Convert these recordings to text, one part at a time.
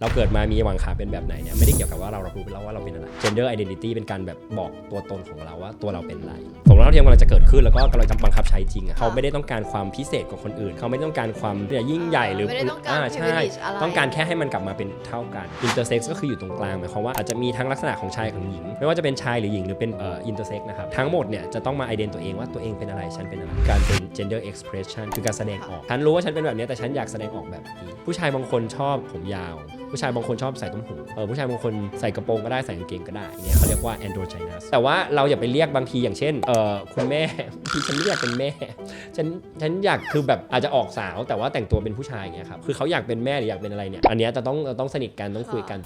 เราเกิดมามีหวังขาเป็นแบบไหนเนี่ยไม่ได้เกี่ยวกับว่าเรารับรู้ไปแล้วว่าเราเป็นอะไร gender identity เป็นการแบบบอกตัวตนของเราว่าตัวเราเป็นอะไรสมรสเท่าเทียมกำลังจะเกิดขึ้นแล้วก็กำลังจะบังคับใช้จริงอะเขาไม่ได้ต้องการความพิเศษกว่าคนอื่น เขาไม่ได้ต้องการความยิ่งใหญ่หรือไม่ได้ต้องการใช่ privilege อะไร ต้องการแค่ให้มันกลับมาเป็นเท่ากัน intersex ก็คืออยู่ตรงกลางหมายความว่าอาจจะมีทั้งลักษณะของชายของหญิง ไม่ว่าจะเป็นชายหรือหญิงหรือเป็นเอ่อ intersex นะครับทั้งหมดเนี่ยจะต้องมา ident ตัวเองว่าตัวเองเป็นอะไรฉันเป็นอะไรการเป็น gender expression คือการแสดงออกฉันรู้ว่าฉันเป็นแบบนี้แต่ฉันอยากแสดงออกแบบนี้ผู้ชายบางคนชอบผมยาวผู้ชายบางคนชอบใส่ต้มหูเออผู้ชายบางคนใส่กระโปรงก็ได้ใส่กางเกงก็ได้อย่างเนี่ยเขาเรียกว่า androgynous แต่ว่าเราอย่าไปเรียกบางทีอย่างเช่นเออคุณแม่ทีฉันไม่อยากเป็นแม่ฉันฉันอยากคือแบบอาจจะออกสาวแต่ว่าแต่งตัวเป็นผู้ชายอย่างเงี้ยครับคือเขาอยากเป็นแม่หรืออยากเป็นอะไรเนี่ยอันเนี้ยจะต้องต้องสนิทกันต้องคุยกัน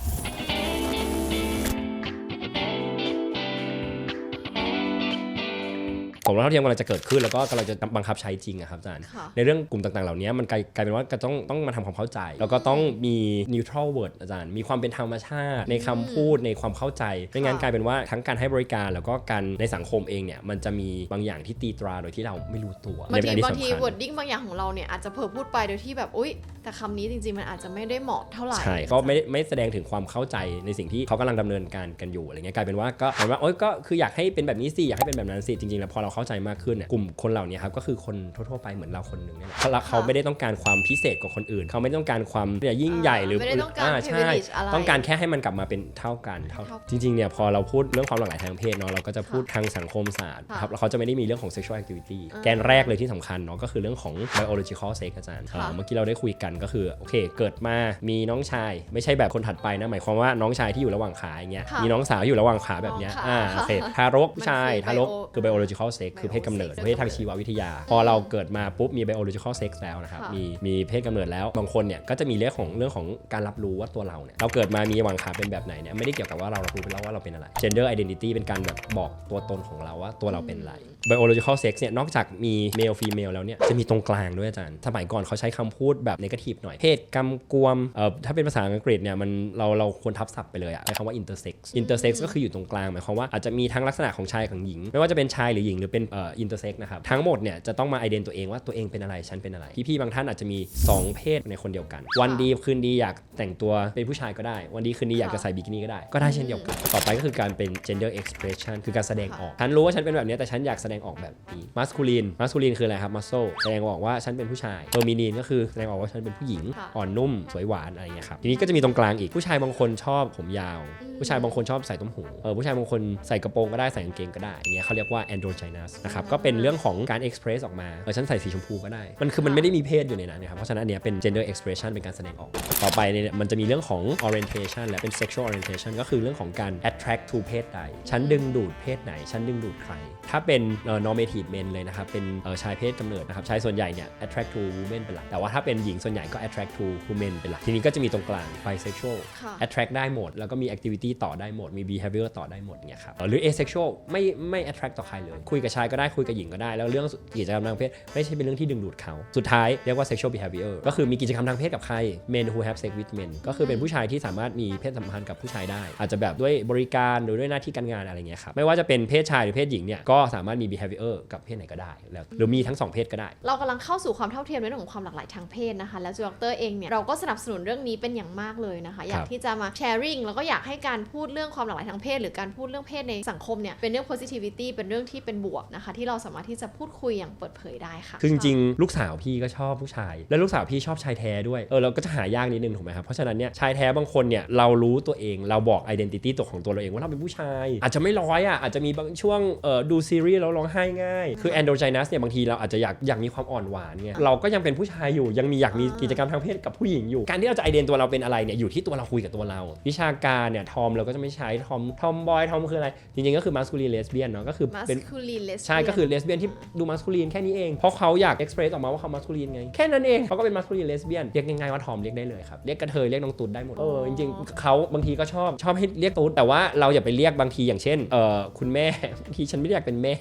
สมรสเท่าเทียมกำลังจะเกิดขึ้นแล้วก็กำลังจะบังคับใช้จริงอะครับอาจารย์ค่ะในเรื่องกลุ่มต่างๆ เหล่านี้มันกลายกลายเป็นว่าก็ต้องต้องมาทำความเข้าใจ แล้วก็ต้องมี neutral word อาจารย์ มีความเป็นธรรมชาติ ในคำพูดในความเข้าใจไม่งั้นค่ะกลายเป็นว่าทั้งการให้บริการแล้วก็การในสังคมเองเนี่ยมันจะมีบางอย่างที่ตีตราโดยที่เราไม่รู้ตัวบางในทีอันที่บางทีสำคัญ wording บางอย่างของเราเนี่ยอาจจะเผลอพูดไปโดยที่แบบอุ๊ย แต่คำนี้จริงๆมันอาจจะไม่ได้เหมาะเท่าไหร่ ใช่ก็ไม่ไม่แสดงถึงความเข้าใจในสิ่งที่เขากำลังดำเนินการกันอยู่อะไรเงี้ยกลายเป็นว่าก็เห็นว่าโอ๊ยก็คืออยากให้เป็นแบบนี้สิอยากให้เป็นแบบนั้นสิจริงๆแล้วพอเราเข้าใจมากขึ้นเนี่ยกลุ่มคนเหล่านี้ครับก็คือคนทั่วๆไปเหมือนเราคนหนึ่งเนี่ยแหละเขาเขาไม่ได้ต้องการความพิเศษกว่าคนอื่น เขาไม่ต้องการความยิ่งใหญ่หรือไม่ได้ต้องการใช่ privilege อะไรต้องการแค่ให้มันกลับมาเป็นเท่ากันเท่าเท่าจริงๆเนี่ยพอเราพูดเรื่องความหลากหลายทางเพศเนาะเราก็จะพูดทางสังคมศาสตร์ค่ะครับแล้วเขาจะไม่ได้มีเรื่องของ sexual activity อ่าแกนแรกเลยที่สำคัญเนาะก็คือเรื่องของ biological sex อาจารย์ค่ะเอ่อเมื่อกี้เราได้คุยกันก็คือโอเค เกิดมามีน้องชาย ไม่ใช่แบบคนถัดไปนะหมายความว่าน้องชายที่อยู่ระหว่างขาอย่างเงี้ยค่ะมีน้องสาวอยู่ระหว่างขาแบบเนี้ยอ๋อค่ะอ่าโอเคทารกผู้ชายมันคือทารก bio คือ biological sex คือเพศกำเนิด bio sex เพศทางชีววิทยา พอเราเกิดมาปุ๊บมี biological sex แล้วนะครับค่ะมีมีเพศกำเนิดแล้วบางคนเนี่ยก็จะมีเรื่องของเรื่องของการรับรู้ว่าตัวเราเนี่ยเราเกิดมามีหวังขาเป็นแบบไหนเนี่ยไม่ได้เกี่ยวกับว่าเรารับรู้ไปแล้วว่าเราเป็นอะไร gender identity เป็นการแบบบอกตัวตนของเราว่าตัวเราเป็นอะไร biological sex เนี่ยนอกจากมี male female แล้วเนี่ยจะมีตรงกลางด้วยอาจารย์ สมัยก่อนเขาใช้คำพูดแบบ negative หน่อยเพศกำกวมเอ่อถ้าเป็นภาษาอังกฤษเนี่ยมันเราเราควรทับศัพท์ไปเลยอะใช้คำว่า intersex intersex ก็คืออยู่ตรงกลางหมายความว่าอาจจะมีทั้งลักษณะของชายของหญิง ไม่ว่าจะเป็นชายหรือหญิงหรือเป็นเอ่อ intersex นะครับ ทั้งหมดเนี่ยจะต้องมา ident ตัวเองว่าตัวเองเป็นอะไร ฉันเป็นอะไร พี่ๆบางท่านอาจจะมี 2 เพศในคนเดียวกัน วันดีคืนดีอยากแต่งตัวเป็นผู้ชายก็ได้ วันดีคืนดีอยากจะใส่บิกินี่ก็ได้ ก็ได้เช่นเดียวกัน ต่อไปก็คือการเป็น gender expression คือการแสดงออก ฉันรู้ว่าฉันเป็นแบบนี้แต่ฉันอยากแสดงออกแบบนี้ masculine masculine คืออะไรครับ muscle แสดงออกว่าฉันเป็นผู้ชาย feminine ก็คือแสดงออกว่าฉันเป็นผู้หญิง ค่ะ อ่อนนุ่ม สวยหวานอะไรอย่างเงี้ยครับ ทีนี้ก็จะมีตรงกลางอีก ผู้ชายบางคนชอบผมยาว ผู้ชายบางคนชอบใส่ต้มหูเออผู้ชายบางคนใส่กระโปรงก็ได้ใส่กางเกงก็ได้อย่างเงี้ยเขาเรียกว่า androgynous นะครับก็เป็นเรื่องของการ express ออกมาเออฉันใส่สีชมพูก็ได้ มันคือมันไม่ได้มีเพศอยู่ในนั้นนะครับเพราะฉะนั้นอันเนี้ยเป็น gender expression เป็นการแสดงออก ต่อไปเนี่ยมันจะมีเรื่องของ orientation และเป็น sexual orientation ก็คือเรื่องของการ attract to เพศใดฉันดึงดูดเพศไหนฉันดึงดูดใคร ถ้าเป็นเอ่อ normative men เลยนะครับ เป็นเอ่อชายเพศกำเนิดนะครับชายส่วนใหญ่เนี่ย attract to women เป็นหลัก แต่ว่าถ้าเป็นหญิงส่วนใหญ่ก็ attract to women เป็นหลัก ทีนี้ก็จะมีตรงกลาง bisexual ค่ะ attract ได้หมด แล้วก็มี activity ต่อได้หมด มี behavior ต่อได้หมดเนี่ยครับเอ่อหรือ asexual ไม่ไม่ attract ต่อใครเลย คุยกับชายก็ได้ คุยกับหญิงก็ได้ แล้วเรื่องกิจกรรมทางเพศไม่ใช่เป็นเรื่องที่ดึงดูดเขา สุดท้ายเรียกว่า sexual behavior ก็คือมีกิจกรรมทางเพศกับใคร men who have sex with men ก็คือเป็นผู้ชายที่สามารถมีเพศสัมพันธ์กับผู้ชายได้ อาจจะแบบด้วยบริการหรือด้วยหน้าที่การงานอะไรเงี้ยครับ ไม่ว่าจะเป็นเพศชายหรือเพศหญิงเนี่ยก็สามารถมี behavior กับเพศไหนก็ได้ แล้วหรือมีทั้งสองเพศก็ได้ เรากำลังเข้าสู่ความเท่าเทียมในเรื่องของความหลากหลายทางเพศนะคะ แล้วจูดรเองเนี่ยเราก็สนับสนุนเรื่องนี้เป็นอย่างมากเลยนะคะ อยากที่จะมาแชร์ริ่งแล้วก็อยากให้การพูดเรื่องความหลากหลายทางเพศ หรือการพูดเรื่องเพศในสังคมเนี่ยเป็นเรื่อง positivity เป็นเรื่องที่เป็นบวกนะคะ ที่เราสามารถที่จะพูดคุยอย่างเปิดเผยได้ค่ะคือจริงๆลูกสาวพี่ก็ชอบผู้ชาย แล้วลูกสาวพี่ชอบชายแท้ด้วยเออเราก็จะหายากนิดนึงถูกไหมครับเพราะฉะนั้นเนี่ยชายแท้บางคนเนี่ยเรารู้ตัวเองเราบอก identity ตัวของตัวเราเองว่าเราเป็นผู้ชาย อาจจะไม่ร้อยอะอาจจะมีบางช่วงเออดูซีรีส์แล้วร้องไห้ง่าย คือ androgynous เนี่ยบางทีเราอาจจะอยากอยากมีความอ่อนหวานเนี่ยเราก็ยังเป็นผู้ชายอยู่ยังมีอยากมีกิจกรรมทางเพศกับผู้หญิงอยู่ การที่เราจะ ident ตัวเราเป็นอะไรเนี่ยอยู่ที่ตัวเราคุยกับตัวเรา วิชาการเนี่ยทอมเราก็จะไม่ใช้ทอมทอมบอยทอมคืออะไร จริงๆก็คือ masculine lesbian เนาะก็คือเป็น masculine lesbian ใช่ก็คือเลสเบี้ยนที่ดูมัสคูลีนแค่นี้เองเพราะเขาอยากเอ็กซ์เพรสออกมาว่าเขามัสคูลีนไงแค่นั้นเองเขาก็เป็นมัสคูลีนเลสเบี้ยนเรียกง่ายๆว่าทอมเรียกได้เลยครับเรียกกระเทยเรียกน้องตุ๊ดได้หมดเออจริงๆเขาบางทีก็ชอบชอบให้เรียกตุ๊ดแต่ว่าเราอย่าไปเรียกบางทีอย่างเช่นเออคุณแม่บางทีฉันไม่ได้อยากเป็นแม่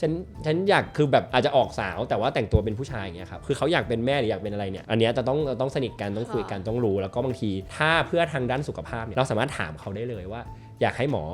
ฉันฉันอยากคือแบบอาจจะออกสาวแต่ว่าแต่งตัวเป็นผู้ชายอย่างเงี้ยครับคือเขาอยากเป็นแม่หรืออยากเป็นอะไรเนี่ยอันเนี้ยจะต้องเราต้องสนิทกันต้องคุยกันต้องรู้ แล้วก็บางทีถ้าเพื่อทางด้านสุขภาพเนี่ยเราสามารถถามเขาได้เลยว่า อยากให้หมอ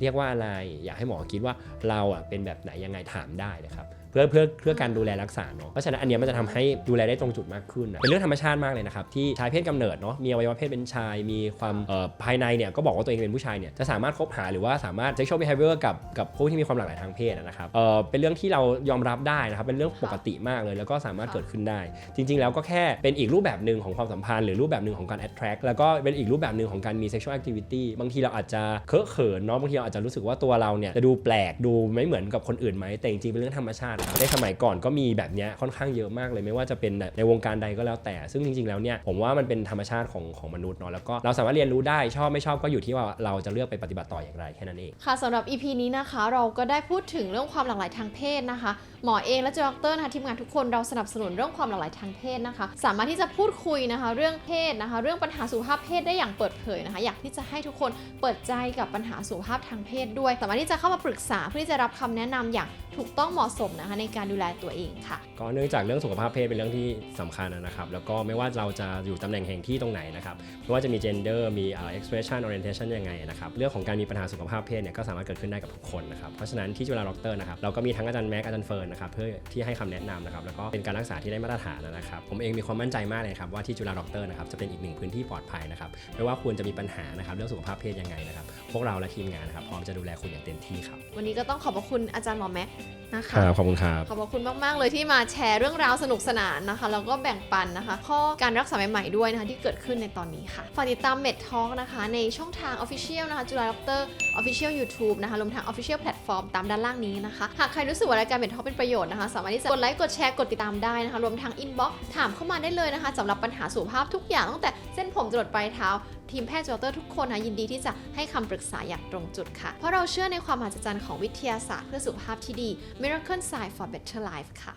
เรียกว่าอะไร อยากให้หมอคิดว่าเราอะเป็นแบบไหนยังไงถามได้นะครับ เพื่อเพื่อเพื่อการดูแลรักษาเนาะเพราะฉะนั้นอันเนี้ยมันจะทำให้ดูแลได้ตรงจุดมากขึ้นนะเป็นเรื่องธรรมชาติมากเลยนะครับที่ชายเพศกำเนิดเนาะมีอวัยวะเพศเป็นชายมีความเอ่อภายในเนี่ยก็บอกว่าตัวเองเป็นผู้ชายเนี่ยจะสามารถคบหาหรือว่าสามารถ sexual behavior กับกับผู้ที่มีความหลากหลายทางเพศอะนะครับเออเป็นเรื่องที่เรายอมรับได้นะครับเป็นเรื่องปกติมากเลยแล้วก็สามารถเกิดขึ้นได้ จริง ๆ แล้วก็แค่เป็นอีกรูปแบบหนึ่งของความสัมพันธ์หรือรูปแบบหนึ่งของการ attract แล้วก็เป็นอีกรูปแบบหนึ่งของการมี sexual activity บางทีเราอาจจะเคอะเขินเนาะบางทีเราอาจจะรู้สึกว่าตัวเราเนี่ยจะดูแปลกดูไม่เหมือนกับคนอื่นไหมแต่จริงๆเป็นเรื่องธรรมชาติครับในสมัยก่อนก็มีแบบนี้ค่อนข้างเยอะมากเลยไม่ว่าจะเป็นในวงการใดก็แล้วแต่ ซึ่งจริงๆแล้วเนี่ยผมว่ามันเป็นธรรมชาติของของมนุษย์เนาะแล้วก็เราสามารถเรียนรู้ได้ชอบไม่ชอบก็อยู่ที่ว่าเราจะเลือกไปปฏิบัติต่ออย่างไรแค่นั้นเองค่ะสำหรับ EP นี้นะคะเราก็ได้พูดถึงเรื่องความหลากหลายทางเพศนะคะ หมอเองและเจด็อกเตอร์นะคะทีมงานทุกคนเราสนับสนุนเรื่องความหลากหลายทางเพศนะคะ สามารถที่จะพูดคุยนะคะ เรื่องเพศนะคะ เรื่องปัญหาสุขภาพเพศได้อย่างเปิดเผยนะคะ อยากที่จะให้ทุกคนเปิดใจกับปัญหาสุขภาพทางเพศด้วย สามารถที่จะเข้ามาปรึกษาเพื่อที่จะรับคำแนะนำอย่างถูกต้องเหมาะสมนะคะในการดูแลตัวเองค่ะ ก็เนื่องจากเรื่องสุขภาพเพศเป็นเรื่องที่สำคัญนะครับ แล้วก็ไม่ว่าเราจะอยู่ตำแหน่งแห่งที่ตรงไหนนะครับ ไม่ว่าจะมี gender มีเอ่อ expression orientation ยังไงนะครับ เรื่องของการมีปัญหาสุขภาพเพศเนี่ยก็สามารถเกิดขึ้นได้กับทุกคนนะครับ เพราะฉะนั้นที่จุฬาด็อกเตอร์นะครับเราก็มีทั้งอาจารย์แม็กอาจารย์เฟิร์นนะครับเพื่อที่ให้คำแนะนำนะครับแล้วก็เป็นการรักษาที่ได้มาตรฐานนะครับผมเองมีความมั่นใจมากเลยครับว่าที่จุฬาด็อกเตอร์นะครับจะเป็นอีกหนึ่งพื้นที่ปลอดภัยนะครับไม่ว่าคุณจะมีปัญหานะครับเรื่องสุขภาพเพศยังไงนะครับพวกเราและทีมงานนะครับพร้อมจะดูแลคุณอย่างเต็มที่ครับวันนี้ก็ต้องขอบพระคุณอาจารย์หมอแม็ก นะคะครับขอบคุณครับขอบพระคุณมาก ๆ เลยที่มาแชร์เรื่องราวสนุกสนานนะคะแล้วก็แบ่งปันนะคะ ข้อการรักษาใหม่ๆด้วยนะคะที่เกิดขึ้นในตอนนี้ค่ะฝากติดตามเม็ดทอ k นะคะ ในช่องทาง Official นะคะจุฬาด็อกเตอร์ Official YouTube นะคะรวมทาง Official Platform ตามด้านล่างนี้นะคะ หากใครรู้สึกว่ารายการเม็ดทอ k เป็นประโยชน์นะคะ สามารถที่จะกดไลค์กดแชร์กดติดตามได้นะคะ รวมทาง Inbox ถามเข้ามาได้เลยนะคะสำหรับปัญหาสุขภาพทุกอย่างตั้งแต่เส้นผมจรดปลายเท้าทีมแพทย์จุฬาด็อเตอร์ทุกคนนะยินดีที่จะให้คำปรึกษาอย่างตรงจุดค่ะ เพราะเราเชื่อในความมหัศจรรย์ของวิทยาศาสตร์เพื่อสุขภาพที่ดี Miracle Science for Better Life ค่ะ